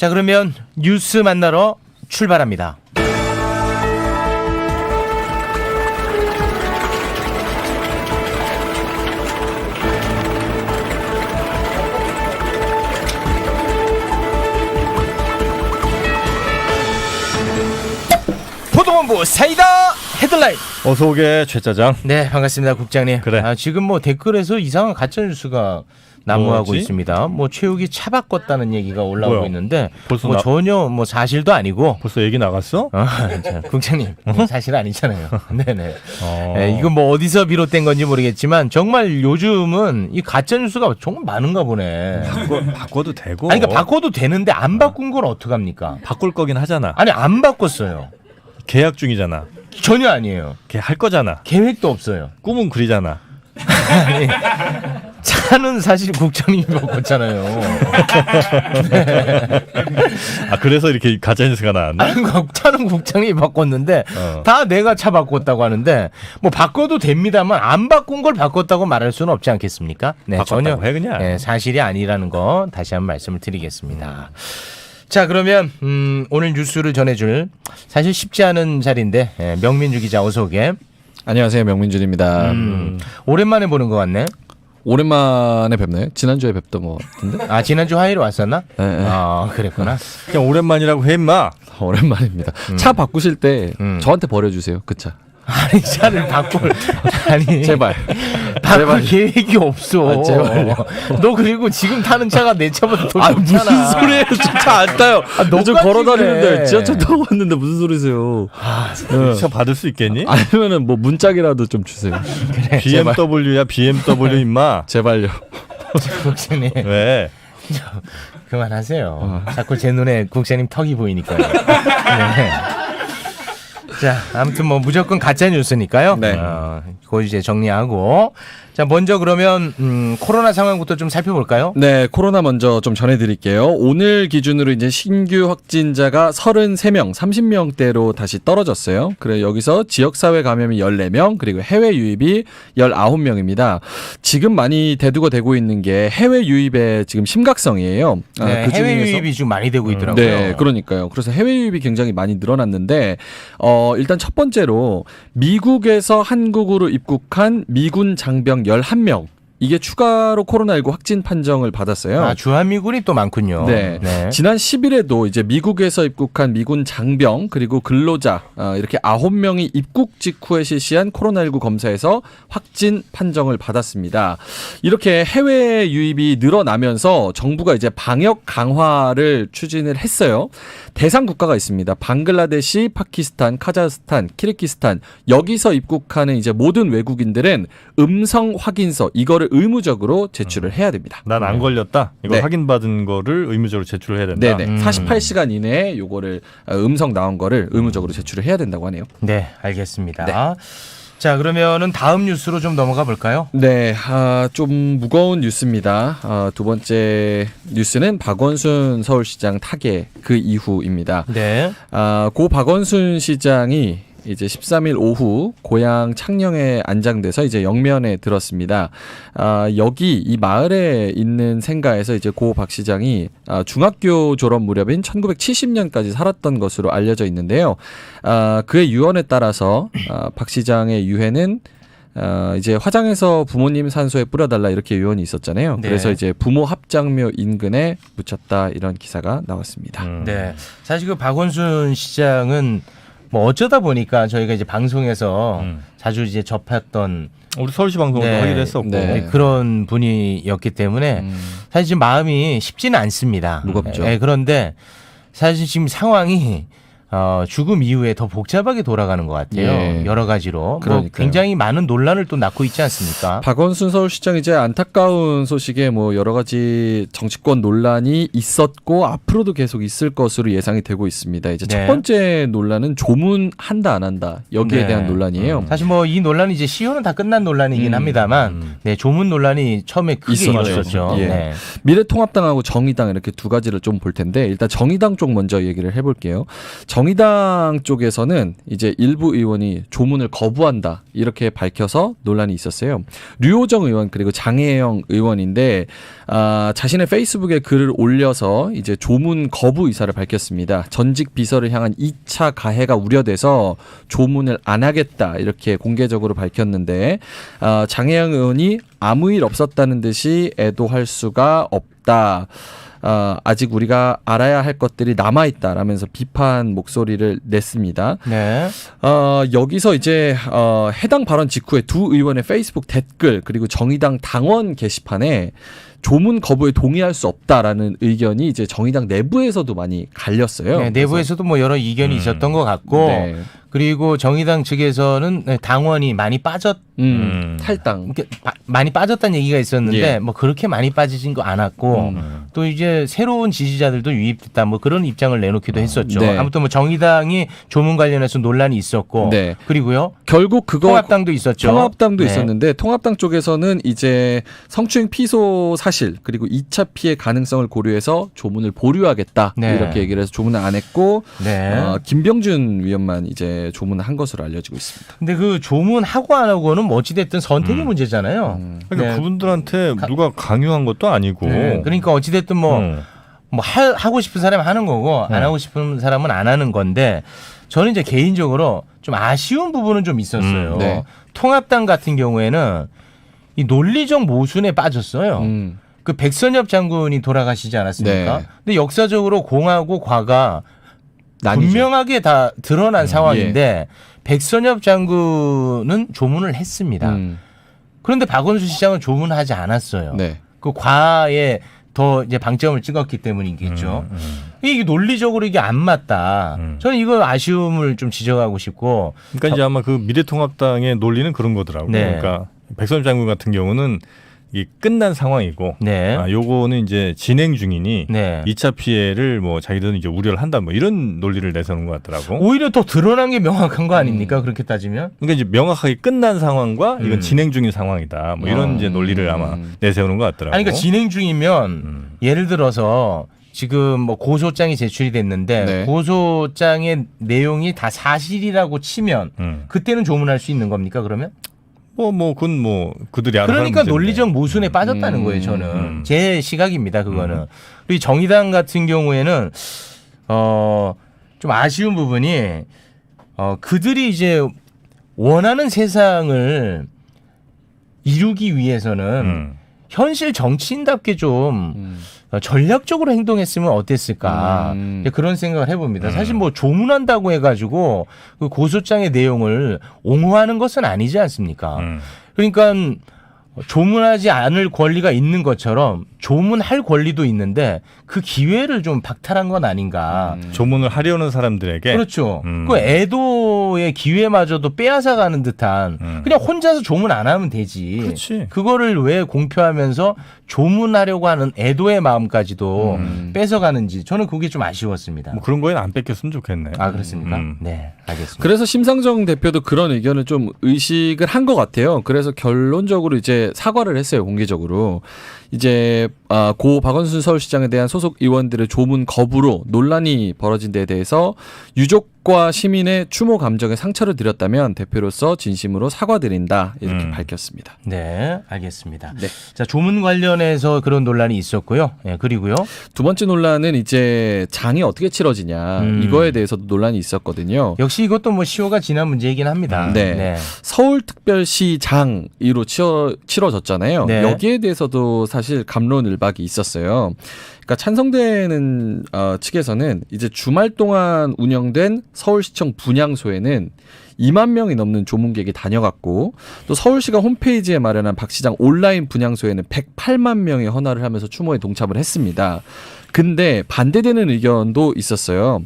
자, 그러면 뉴스 만나러 출발합니다. 포동본부 사이다 헤드라인. 어서 오게 최 짜장. 네, 반갑습니다, 국장님. 그래. 아, 지금 뭐 댓글에서 이상한 가짜 뉴스가 난무하고 뭐지? 있습니다. 뭐 최욱이 차 바꿨다는 얘기가 올라오고 뭐야? 있는데 벌써 뭐 나- 전혀 뭐 사실도 아니고 벌써 얘기 나갔어? 어, 자, 국장님 사실 아니잖아요. 네네. 어. 예, 이건 뭐 어디서 비롯된 건지 모르겠지만 정말 요즘은 이 가짜 뉴스가 정말 많은가 보네. 바꿔, 바꿔도 되고. 아니 그러니까 바꿔도 되는데 안 바꾼 건 어떡합니까? 바꿀 거긴 하잖아. 아니 안 바꿨어요. 계약 중이잖아. 전혀 아니에요. 걔 할 거잖아. 계획도 없어요. 꿈은 그리잖아. 아니, 차는 사실 국장님이 바꿨잖아요. 아 그래서 이렇게 가짜 뉴스가 나왔나? 아니, 그 차는 국장님이 바꿨는데 어. 다 내가 차 바꿨다고 하는데 뭐 바꿔도 됩니다만 안 바꾼 걸 바꿨다고 말할 수는 없지 않겠습니까? 네, 전혀 해, 그냥. 네, 사실이 아니라는 거 다시 한번 말씀을 드리겠습니다. 자 그러면 음, 오늘 뉴스를 전해줄 사실 쉽지 않은 자리인데 예, 명민주 기자 어서 오게. 안녕하세요 명민준입니다. 음, 오랜만에 보는 것 같네. 오랜만에 뵙네요. 지난주에 뵙던 것 같은데 아 지난주 화요일에 왔었나? 네, 네. 아 그랬구나. 그냥 오랜만이라고 해 임마. 오랜만입니다. 차 바꾸실 때 음. 저한테 버려주세요. 그 차. 아니 차를 바꿀 아니 제발. 바꿀 제발. 계획이 없어. 아, 제발요. 너 그리고 지금 타는 차가 내 차보다 더아 좋잖아. 무슨 소리예요? 차안 타요. 아, 요즘 너까지 걸어 그래. 다니는데 지하철 타고 왔는데 무슨 소리세요? 예. 차 받을 수 있겠니? 아니면은 뭐 문짝이라도 좀 주세요. BMW야 BMW 임마. 제발요. 국장님 왜? 그만하세요. 자꾸 제 눈에 국장님 턱이 보이니까요. 네. 자, 아무튼 뭐 무조건 가짜 뉴스니까요. 네. 어, 그거 이제 정리하고 자 먼저 그러면 음, 코로나 상황부터 좀 살펴볼까요? 네, 코로나 먼저 좀 전해드릴게요. 오늘 기준으로 이제 신규 확진자가 33명, 30명대로 다시 떨어졌어요. 그래 여기서 지역사회 감염이 14명, 그리고 해외 유입이 19명입니다. 지금 많이 대두가 되고 있는 게 해외 유입의 지금 심각성이에요. 아, 네, 그 해외 중에서- 유입이 지금 많이 되고 있더라고요. 네, 그러니까요. 그래서 해외 유입이 굉장히 많이 늘어났는데, 어, 일단 첫 번째로 미국에서 한국으로 입국한 미군 장병 11명. 이게 추가로 코로나19 확진 판정을 받았어요. 아, 주한미군이 또 많군요. 네. 지난 10일에도 이제 미국에서 입국한 미군 장병 그리고 근로자 어, 이렇게 아홉 명이 입국 직후에 실시한 코로나19 검사에서 확진 판정을 받았습니다. 이렇게 해외 유입이 늘어나면서 정부가 이제 방역 강화를 추진을 했어요. 대상 국가가 있습니다. 방글라데시, 파키스탄, 카자흐스탄, 키르기스탄 여기서 입국하는 이제 모든 외국인들은 음성 확인서 이거를 의무적으로 제출을 해야 됩니다. 난 안 걸렸다. 이거 네. 확인받은 거를 의무적으로 제출을 해야 된다. 네네. 음. 48시간 이내에 요거를 어, 음성 나온 거를 의무적으로 제출을 해야 된다고 하네요. 네, 알겠습니다. 자, 그러면은 다음 뉴스로 좀 넘어가 볼까요? 네, 아, 좀 무거운 뉴스입니다. 아, 두 번째 뉴스는 박원순 서울시장 타계 그 이후입니다. 네. 아, 고 박원순 시장이 이제 13일 오후 고향 창녕에 안장돼서 이제 영면에 들었습니다. 아, 여기 이 마을에 있는 생가에서 이제 고 박 시장이 아, 중학교 졸업 무렵인 1970년까지 살았던 것으로 알려져 있는데요. 아, 그의 유언에 따라서 아, 박 시장의 유해는 어, 이제 화장해서 부모님 산소에 뿌려달라 이렇게 유언이 있었잖아요. 네. 그래서 이제 부모 합장묘 인근에 묻혔다 이런 기사가 나왔습니다. 음. 네. 사실 그 박원순 시장은 뭐 어쩌다 보니까 저희가 이제 방송에서 음. 자주 이제 접했던 우리 서울시 방송도 네. 하기로 했었고. 네. 그런 분이었기 때문에 음. 사실 지금 마음이 쉽지는 않습니다. 무겁죠. 예, 그런데 사실 지금 상황이 어, 죽음 이후에 더 복잡하게 돌아가는 것 같아요. 예. 여러 가지로. 뭐 그러니까요. 굉장히 많은 논란을 또 낳고 있지 않습니까? 박원순 서울시장 이제 안타까운 소식에 뭐 여러 가지 정치권 논란이 있었고 앞으로도 계속 있을 것으로 예상이 되고 있습니다. 이제 네. 첫 번째 논란은 조문 한다 안 한다 여기에 네. 대한 논란이에요. 사실 뭐 이 논란이 이제 시효는 다 끝난 논란이긴 음, 합니다만, 음. 네 조문 논란이 처음에 크게 있었죠. 일어났었죠. 예. 네. 미래통합당하고 정의당 이렇게 두 가지를 좀 볼 텐데 일단 정의당 쪽 먼저 얘기를 해볼게요. 정 의당 쪽에서는 이제 일부 의원이 조문을 거부한다 이렇게 밝혀서 논란이 있었어요. 류호정 의원 그리고 장혜영 의원인데 아, 자신의 페이스북에 글을 올려서 이제 조문 거부 의사를 밝혔습니다. 전직 비서를 향한 2차 가해가 우려돼서 조문을 안 하겠다 이렇게 공개적으로 밝혔는데 아, 장혜영 의원이 아무 일 없었다는 듯이 애도할 수가 없다. 아, 아직 우리가 알아야 할 것들이 남아 있다라면서 비판 목소리를 냈습니다. 네. 어, 여기서 이제 어, 해당 발언 직후에 두 의원의 페이스북 댓글 그리고 정의당 당원 게시판에 조문 거부에 동의할 수 없다라는 의견이 이제 정의당 내부에서도 많이 갈렸어요. 네, 내부에서도 뭐 여러 이견이 음. 있었던 것 같고 네. 그리고 정의당 측에서는 네, 당원이 많이 빠졌 음, 음. 탈당. 이렇게 바- 많이 빠졌다는 얘기가 있었는데 예. 뭐 그렇게 많이 빠지진 거 않았고 음. 또 이제 새로운 지지자들도 유입됐다 뭐 그런 입장을 내놓기도 했었죠. 네. 아무튼 뭐 정의당이 조문 관련해서 논란이 있었고 네. 그리고요 결국 그거 통합당도 있었죠. 통합당도 네. 있었는데 통합당 쪽에서는 이제 성추행 피소 사실 그리고 2차 피해 가능성을 고려해서 조문을 보류하겠다 네. 이렇게 얘기를 해서 조문을 안 했고 네. 어, 김병준 위원만 이제 조문을 한 것으로 알려지고 있습니다. 근데 그 조문 하고 안 하고는 뭐 어찌됐든 선택의 음. 문제잖아요. 그러니까 네. 그분들한테 가- 누가 강요한 것도 아니고. 네. 그러니까 어찌됐든 뭐 음. 뭐 하, 하고 싶은 사람이 하는 거고 안 네. 하고 싶은 사람은 안 하는 건데 저는 이제 개인적으로 좀 아쉬운 부분은 좀 있었어요. 음, 네. 통합당 같은 경우에는 이 논리적 모순에 빠졌어요. 음. 그 백선엽 장군이 돌아가시지 않았습니까? 네. 근데 역사적으로 공하고 과가 나뉘죠. 분명하게 다 드러난 음, 상황인데 백선엽 장군은 조문을 했습니다. 음. 그런데 박원순 시장은 조문하지 않았어요. 네. 그 과에 더 이제 방점을 찍었기 때문이겠죠. 음, 음. 이게 논리적으로 이게 안 맞다. 음. 저는 이거 아쉬움을 좀 지적하고 싶고. 그러니까 이제 아마 그 미래통합당의 논리는 그런 거더라고요. 네. 그러니까 백선 장군 같은 경우는 이게 끝난 상황이고, 네. 아, 요거는 이제 진행 중이니 네. 2차 피해를 뭐 자기들은 이제 우려를 한다 뭐 이런 논리를 내세우는 것 같더라고. 오히려 더 드러난 게 명확한 거 아닙니까? 음. 그렇게 따지면. 그러니까 이제 명확하게 끝난 상황과 이건 음. 진행 중인 상황이다. 뭐 이런 음. 이제 논리를 아마 내세우는 것 같더라고. 아니, 그러니까 진행 중이면 음. 예를 들어서 지금 뭐 고소장이 제출이 됐는데 네. 고소장의 내용이 다 사실이라고 치면 음. 그때는 조문할 수 있는 겁니까? 그러면? 뭐, 뭐, 그건 뭐, 그들이 알아서 그러니까. 논리적 모순에 빠졌다는 음. 거예요, 저는. 음. 제 시각입니다, 그거는. 음. 그리고 이 정의당 같은 경우에는, 어, 좀 아쉬운 부분이, 어, 그들이 이제 원하는 세상을 이루기 위해서는 음. 현실 정치인답게 좀 음. 어, 전략적으로 행동했으면 어땠을까 음. 그런 생각을 해봅니다. 음. 사실 뭐 조문한다고 해가지고 그 고소장의 내용을 옹호하는 것은 아니지 않습니까? 음. 그러니까 조문하지 않을 권리가 있는 것처럼 조문할 권리도 있는데 그 기회를 좀 박탈한 건 아닌가. 음. 조문을 하려는 사람들에게 그렇죠. 음. 그 애도의 기회마저도 빼앗아 가는 듯한 음. 그냥 혼자서 조문 안 하면 되지. 그렇지. 그거를 왜 공표하면서 조문하려고 하는 애도의 마음까지도 음. 뺏어 가는지 저는 그게 좀 아쉬웠습니다. 뭐 그런 거에는 안 뺏겼으면 좋겠네. 아 그렇습니까? 음. 네, 알겠습니다. 그래서 심상정 대표도 그런 의견을 좀 의식을 한 것 같아요. 그래서 결론적으로 이제 사과를 했어요 공개적으로. 이제 아, 고 박원순 서울시장에 대한 소속 의원들의 조문 거부로 논란이 벌어진 데에 대해서 유족과 시민의 추모 감정에 상처를 드렸다면 대표로서 진심으로 사과드린다 이렇게 음. 밝혔습니다. 네, 알겠습니다. 네. 자 조문 관련해서 그런 논란이 있었고요. 예, 그리고요. 두 번째 논란은 이제 장이 어떻게 치러지냐 음. 이거에 대해서도 논란이 있었거든요. 역시 이것도 뭐 시효가 지난 문제이긴 합니다. 네. 서울특별시장으로 치러, 치러졌잖아요. 네. 여기에 대해서도 사실 감론을박이 있었어요. 그러니까 찬성되는 어, 측에서는 이제 주말 동안 운영된 서울시청 분향소에는 2만 명이 넘는 조문객이 다녀갔고 또 서울시가 홈페이지에 마련한 박 시장 온라인 분향소에는 108만 명이 헌화를 하면서 추모에 동참을 했습니다. 근데 반대되는 의견도 있었어요.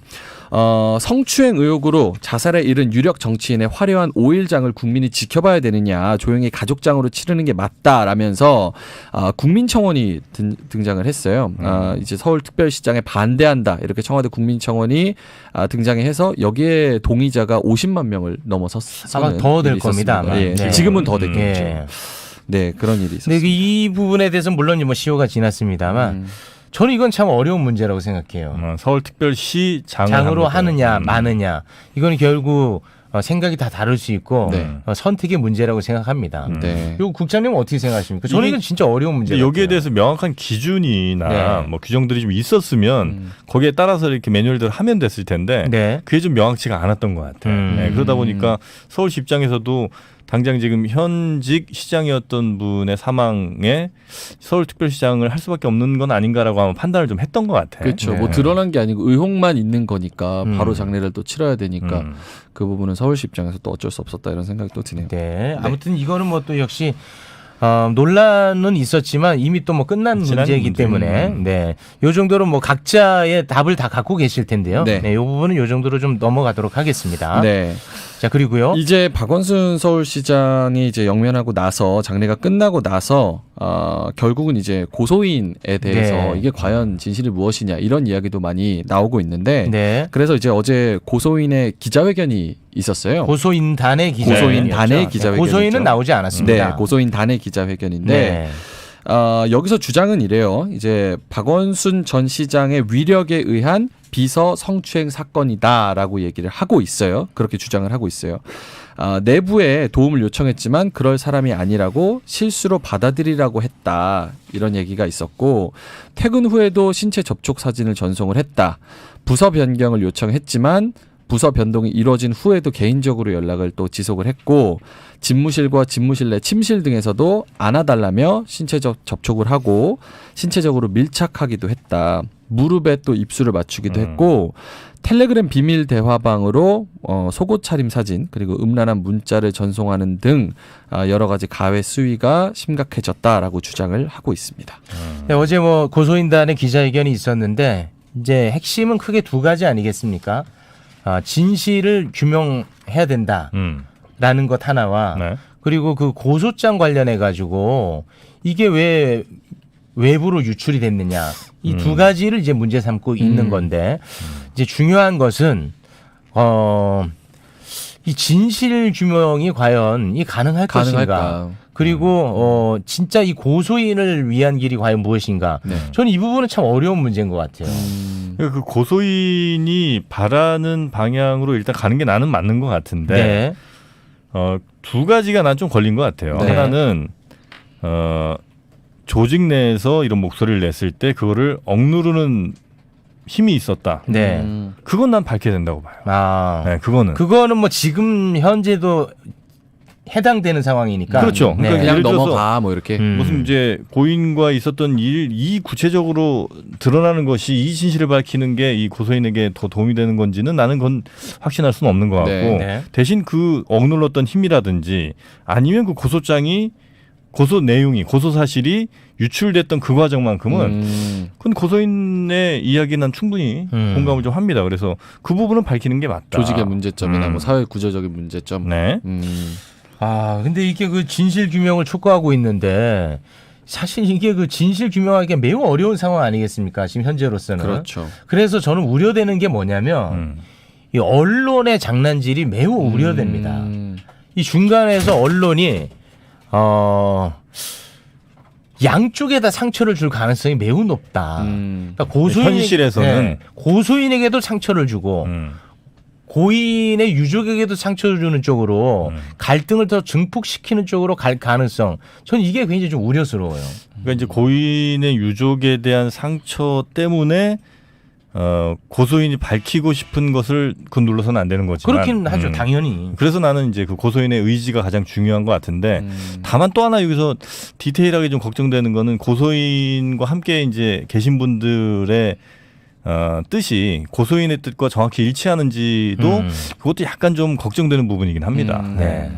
어, 성추행 의혹으로 자살에 이른 유력 정치인의 화려한 5일장을 국민이 지켜봐야 되느냐, 조용히 가족장으로 치르는 게 맞다라면서 아, 국민청원이 든, 등장을 했어요. 아, 이제 서울특별시장에 반대한다 이렇게 청와대 국민청원이 아, 등장해서 여기에 동의자가 50만 명을 넘어섰어요. 아마 더 될 겁니다, 아마. 예, 네. 지금은 더 됐겠죠. 예. 네, 그런 일이 근데 있었어요. 이 부분에 대해서 물론 뭐 시효가 지났습니다만 음. 저는 이건 참 어려운 문제라고 생각해요. 어, 서울특별시 장을 장으로. 하느냐 음. 마느냐 이거는 결국 어, 생각이 다 다를 수 있고 네. 어, 선택의 문제라고 생각합니다. 음. 네. 요 국장님은 어떻게 생각하십니까? 저는 이건 진짜 어려운 문제. 여기에 대해서 명확한 기준이나 네. 뭐 규정들이 좀 있었으면 음. 거기에 따라서 이렇게 매뉴얼대로 하면 됐을 텐데 네. 그게 좀 명확치가 않았던 것 같아요. 음. 네, 그러다 보니까 서울시 입장에서도 당장 지금 현직 시장이었던 분의 사망에 서울특별시장을 할 수밖에 없는 건 아닌가라고 아마 판단을 좀 했던 것 같아요. 그렇죠. 네. 뭐 드러난 게 아니고 의혹만 있는 거니까 음. 바로 장례를 또 치러야 되니까 음. 그 부분은 서울시 입장에서 또 어쩔 수 없었다 이런 생각이 또 드네요. 네. 아무튼 이거는 뭐 또 역시 어, 논란은 있었지만 이미 또 뭐 끝난 문제이기 문제. 때문에 음. 네. 요 정도로 뭐 각자의 답을 다 갖고 계실 텐데요. 네. 네. 요 부분은 요 정도로 좀 넘어가도록 하겠습니다. 네. 자, 그리고요. 이제 박원순 서울시장이 이제 영면하고 나서 장례가 끝나고 나서 어, 결국은 이제 고소인에 대해서 네. 이게 과연 진실이 무엇이냐 이런 이야기도 많이 나오고 있는데 네. 그래서 이제 어제 고소인의 기자회견이 있었어요. 고소인 단의 기자회견. 고소인 단의 기자회견이죠. 고소인은 나오지 네, 않았습니다. 고소인 단의 기자회견인데 네. 어, 여기서 주장은 이래요. 이제 박원순 전 시장의 위력에 의한 비서 성추행 사건이다라고 얘기를 하고 있어요. 그렇게 주장을 하고 있어요. 아, 내부에 도움을 요청했지만 그럴 사람이 아니라고 실수로 받아들이라고 했다. 이런 얘기가 있었고 퇴근 후에도 신체 접촉 사진을 전송을 했다. 부서 변경을 요청했지만 부서 변동이 이루어진 후에도 개인적으로 연락을 또 지속을 했고 집무실과 집무실 내 침실 등에서도 안아달라며 신체적 접촉을 하고 신체적으로 밀착하기도 했다. 무릎에 또 입술을 맞추기도 음. 했고 텔레그램 비밀 대화방으로 어, 속옷 차림 사진 그리고 음란한 문자를 전송하는 등 아, 여러 가지 가해 수위가 심각해졌다라고 주장을 하고 있습니다. 네, 어제 뭐 고소인단의 기자회견이 있었는데 이제 핵심은 크게 두 가지 아니겠습니까? 아, 진실을 규명해야 된다라는 음. 것 하나와 네. 그리고 그 고소장 관련해 가지고 이게 왜 외부로 유출이 됐느냐 이두 음. 가지를 이제 문제 삼고 있는 음. 건데 이제 중요한 것은 어. 이 진실 규명이 과연 이 가능할 것인가? 가능할까? 그리고 어 진짜 이 고소인을 위한 길이 과연 무엇인가? 네. 저는 이 부분은 참 어려운 문제인 것 같아요. 음, 그 고소인이 바라는 방향으로 일단 가는 게 나는 맞는 것 같은데 네. 어, 두 가지가 난 좀 걸린 것 같아요. 네. 하나는 어, 조직 내에서 이런 목소리를 냈을 때 그거를 억누르는 힘이 있었다. 네. 음, 그건 난 밝혀야 된다고 봐요. 아. 네, 그거는. 그거는 뭐 지금 현재도 해당되는 상황이니까. 그렇죠. 그러니까 그냥 예를 들어서 넘어가 뭐 이렇게. 음. 무슨 이제 고인과 있었던 일, 이 구체적으로 드러나는 것이 이 진실을 밝히는 게 이 고소인에게 더 도움이 되는 건지는 나는 그건 확신할 수는 없는 것 같고 네. 네. 대신 그 억눌렀던 힘이라든지 아니면 그 고소장이 고소 내용이 고소 사실이 유출됐던 그 과정만큼은 음, 그건 고소인의 이야기는 난 충분히 음. 공감을 좀 합니다. 그래서 그 부분은 밝히는 게 맞다. 조직의 문제점이나 음. 뭐 사회 구조적인 문제점. 네. 음, 아, 근데 이게 그 진실 규명을 촉구하고 있는데 사실 이게 그 진실 규명하기가 매우 어려운 상황 아니겠습니까? 지금 현재로서는. 그렇죠. 그래서 저는 우려되는 게 뭐냐면 음. 이 언론의 장난질이 매우 우려됩니다. 음, 이 중간에서 언론이 어 양쪽에 다 상처를 줄 가능성이 매우 높다. 음, 그러니까 고소인 현실에서는. 고소인에게도 상처를 주고 음. 고인의 유족에게도 상처를 주는 쪽으로 음. 갈등을 더 증폭시키는 쪽으로 갈 가능성. 저는 이게 굉장히 좀 우려스러워요. 그러니까 이제 고인의 유족에 대한 상처 때문에 어, 고소인이 밝히고 싶은 것을 그 눌러서는 안 되는 거지만 그렇긴 하죠, 음. 당연히. 그래서 나는 이제 그 고소인의 의지가 가장 중요한 것 같은데 음. 다만 또 하나 여기서 디테일하게 좀 걱정되는 거는 고소인과 함께 이제 계신 분들의 어, 뜻이 고소인의 뜻과 정확히 일치하는지도 음. 그것도 약간 좀 걱정되는 부분이긴 합니다. 음, 네.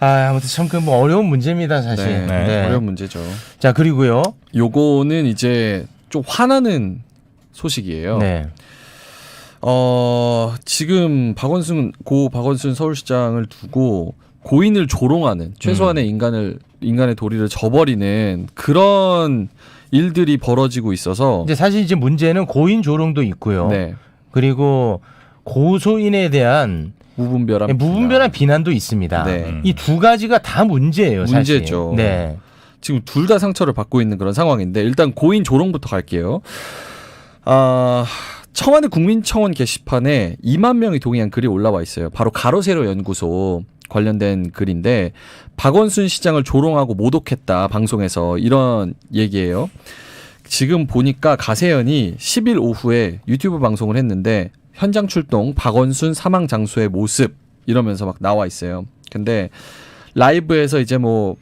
아, 아무튼 참 그 뭐 어려운 문제입니다, 사실. 네, 네. 어려운 문제죠. 자, 그리고요. 요거는 이제 좀 화나는 소식이에요. 네. 어, 지금 박원순 고 박원순 서울시장을 두고 고인을 조롱하는 최소한의 인간을 인간의 도리를 저버리는 그런 일들이 벌어지고 있어서 이제 사실 이제 문제는 고인 조롱도 있고요. 네. 그리고 고소인에 대한 무분별한 무분별한 비난도 있습니다. 네. 음. 이두 가지가 다 문제예요, 사실. 문제죠. 네. 지금 둘 다 상처를 받고 있는 그런 상황인데 일단 고인 조롱부터 갈게요. 아 청와대 국민청원 게시판에 2만 명이 동의한 글이 올라와 있어요. 바로 가로세로 연구소 관련된 글인데 박원순 시장을 조롱하고 모독했다 방송에서 이런 얘기예요. 지금 보니까 가세연이 10일 오후에 유튜브 방송을 했는데 현장 출동 박원순 사망 장소의 모습 이러면서 막 나와 있어요. 근데 라이브에서 이제 뭐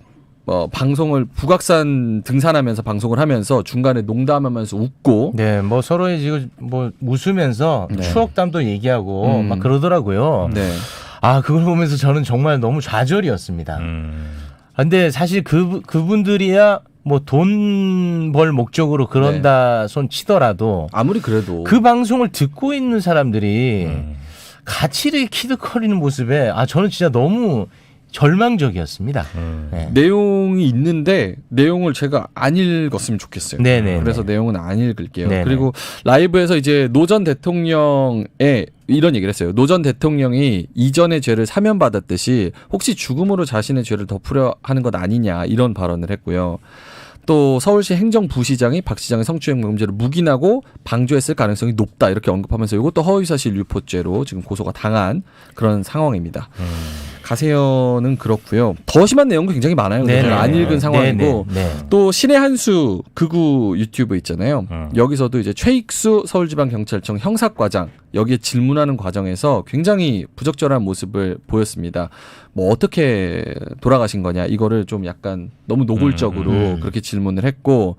어, 방송을 북악산 등산하면서 방송을 하면서 중간에 농담하면서 웃고 네, 뭐 서로의 지금 뭐 웃으면서 네. 추억담도 얘기하고 음. 막 그러더라고요. 네. 아, 그걸 보면서 저는 정말 너무 좌절이었습니다. 음. 아, 근데 사실 그 그분들이야 뭐 돈 벌 목적으로 그런다 손 치더라도 아무리 그래도 그 방송을 듣고 있는 사람들이 음. 이렇게 키득거리는 모습에 아 저는 진짜 너무 절망적이었습니다. 음. 네. 내용이 있는데 내용을 제가 안 읽었으면 좋겠어요. 네네. 그래서 내용은 안 읽을게요. 네네. 그리고 라이브에서 이제 노 전 대통령의 이런 얘기를 했어요. 노 전 대통령이 이전의 죄를 사면받았듯이 혹시 죽음으로 자신의 죄를 덮으려 하는 것 아니냐 이런 발언을 했고요. 또 서울시 행정부시장이 박 시장의 성추행 문제를 묵인하고 방조했을 가능성이 높다 이렇게 언급하면서 이것도 허위사실 유포죄로 지금 고소가 당한 그런 상황입니다. 음. 가세연은 그렇고요. 더 심한 내용도 굉장히 많아요. 근데 제가 안 읽은 상황이고. 네. 또 신의 한수 극우 유튜브 있잖아요. 음. 여기서도 이제 최익수 서울지방경찰청 형사과장 여기에 질문하는 과정에서 굉장히 부적절한 모습을 보였습니다. 뭐 어떻게 돌아가신 거냐 이거를 좀 약간 너무 노골적으로 음, 음. 그렇게 질문을 했고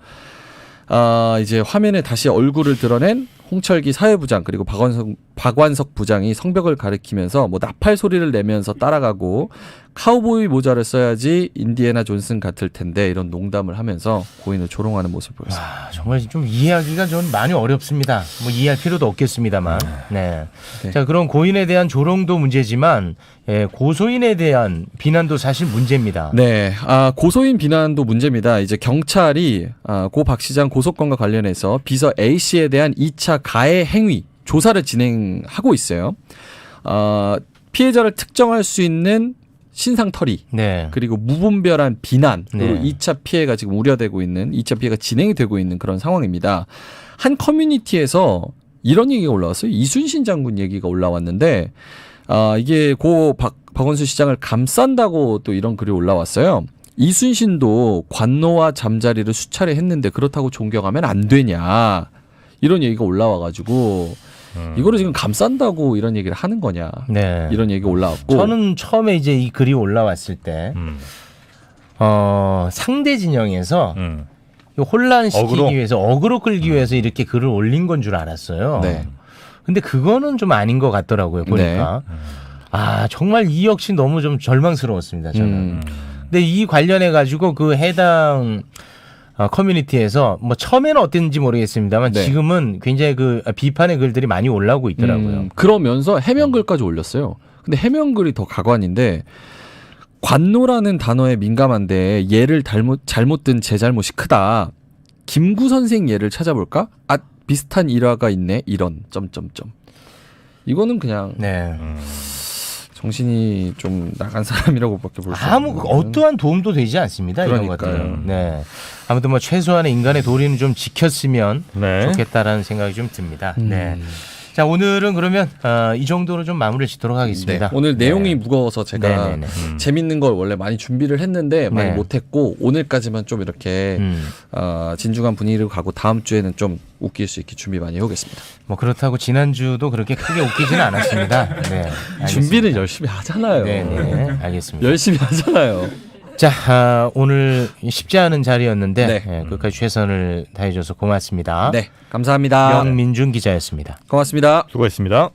아 이제 화면에 다시 얼굴을 드러낸 홍철기 사회부장 그리고 박원석 박완석 부장이 성벽을 가리키면서 뭐 나팔 소리를 내면서 따라가고 카우보이 모자를 써야지 인디애나 존슨 같을 텐데 이런 농담을 하면서 고인을 조롱하는 모습을 보였어요. 아, 정말 좀 이해하기가 좀 많이 어렵습니다. 뭐 이해할 필요도 없겠습니다만. 네. 네. 자, 그런 고인에 대한 조롱도 문제지만 예, 고소인에 대한 비난도 사실 문제입니다. 네, 아, 고소인 비난도 문제입니다. 이제 경찰이 아, 고 박 시장 고소건과 관련해서 비서 A 씨에 대한 2차 가해 행위 조사를 진행하고 있어요. 어, 피해자를 특정할 수 있는 신상털이 네. 그리고 무분별한 비난 그리고 네. 2차 피해가 지금 우려되고 있는 2차 피해가 진행이 되고 있는 그런 상황입니다. 한 커뮤니티에서 이런 얘기가 올라왔어요. 이순신 장군 얘기가 올라왔는데 아 이게 고 박, 박원순 시장을 감싼다고 또 이런 글이 올라왔어요. 이순신도 관노와 잠자리를 수차례 했는데 그렇다고 존경하면 안 되냐 이런 얘기가 올라와가지고 음. 이거를 지금 감싼다고 이런 얘기를 하는 거냐 네. 이런 얘기 가 올라왔고 저는 처음에 이제 이 글이 올라왔을 때, 음. 어, 상대 진영에서 음. 이 혼란시키기 어그로? 위해서 어그로 끌기 위해서 이렇게 글을 올린 건 줄 알았어요. 네. 근데 그거는 좀 아닌 것 같더라고요. 보니까. 아, 정말 이 역시 너무 좀 절망스러웠습니다. 저는. 음. 근데 이 관련해 가지고 그 해당 어, 커뮤니티에서 뭐 처음에는 어땠는지 모르겠습니다만 네. 지금은 굉장히 그 비판의 글들이 많이 올라오고 있더라고요. 음, 그러면서 해명글까지 올렸어요. 근데 해명글이 더 가관인데 관노라는 단어에 민감한데 얘를 잘못 잘못 든 제 잘못이 크다. 김구 선생 예를 찾아볼까? 아 비슷한 일화가 있네. 이런 점점점. 이거는 그냥 네. 음. 정신이 좀 나간 사람이라고밖에 볼수 없는. 아무 어떠한 도움도 되지 않습니다. 이런 그러니까요. 것들은. 네. 아무튼 뭐 최소한의 인간의 도리는 좀 지켰으면 네. 좋겠다라는 생각이 좀 듭니다. 음. 네. 자 오늘은 그러면 어, 이 정도로 좀 마무리를 짓도록 네, 하겠습니다. 오늘 네. 내용이 무거워서 제가 네 네네. 음. 재밌는 걸 원래 많이 준비를 했는데 많이 네. 못했고 오늘까지만 좀 이렇게 음. 어, 진중한 분위기로 가고 다음 주에는 좀 웃길 수 있게 준비 많이 해오겠습니다. 뭐 그렇다고 지난 주도 그렇게 크게 웃기지는 않았습니다. 네. 알겠습니다. 준비는 열심히 하잖아요. 네 네. 알겠습니다. 열심히 하잖아요. 자, 아, 오늘 쉽지 않은 자리였는데 네. 예, 끝까지 최선을 다해줘서 고맙습니다. 네, 감사합니다. 명민준 기자였습니다. 고맙습니다. 수고했습니다.